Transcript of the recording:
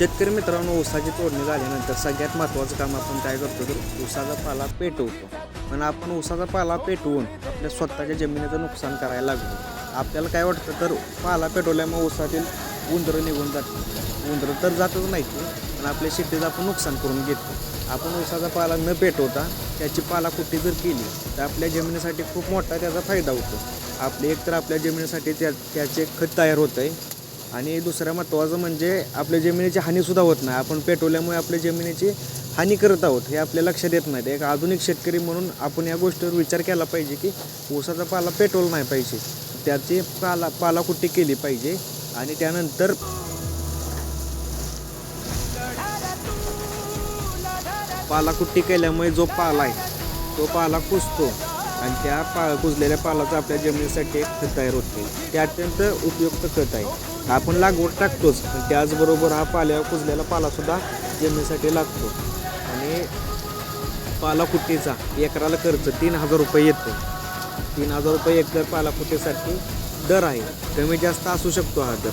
शेतकरी मित्रांनो ऊसाची तोडणी झाल्यानंतर सगळ्यात महत्त्वाचं काम आपण काय करतो तर ऊसाचा पाला पेटवतो. पण आपण ऊसाचा पाला पेटवून आपल्या स्वतःच्या जमिनीचं नुकसान करायला लागतो आपल्याला काय वाटतं तर पाला पेटवल्यामुळे ऊसातील उंदरं निघून जातात. उंदरं तर जातच नाही पण आपल्या शेतीचं आपण नुकसान करून घेतो. आपण ऊसाचा पाला न पेटवता त्याची पाला कुठे जर केली तर आपल्या जमिनीसाठी खूप मोठा त्याचा फायदा होतो. आपले एकतर आपल्या जमिनीसाठी त्या त्याचे खत तयार होतं आहे आणि दुसऱ्या महत्त्वाचं म्हणजे आपल्या जमिनीची हानीसुद्धा होत नाही. आपण पेटवल्यामुळे आपल्या जमिनीची हानी करत आहोत हे आपल्या लक्षात येत नाही. एक आधुनिक शेतकरी म्हणून आपण या गोष्टीवर विचार केला पाहिजे की ऊसाचा पाला पेट्रोल नाही पाहिजे. त्याची पाला पालाकुट्टी केली पाहिजे आणि त्यानंतर पालाकुट्टी केल्यामुळे जो पाला आहे तो पाला कुजतो आणि त्या पा कुजलेल्या पालाचं आपल्या जमिनीसाठी एक खत तयार होते. ते अत्यंत उपयुक्त खत आहे. आपण लागवड टाकतोच. पण त्याचबरोबर हा पाल्यावर कुजलेला पालासुद्धा जमिनीसाठी लागतो. आणि पालाकुट्टीचा एकराला खर्च तीन हजार रुपये येतो. तीन हजार रुपये एकर पालाकुटीसाठी दर आहे. कमी जास्त असू शकतो हा दर.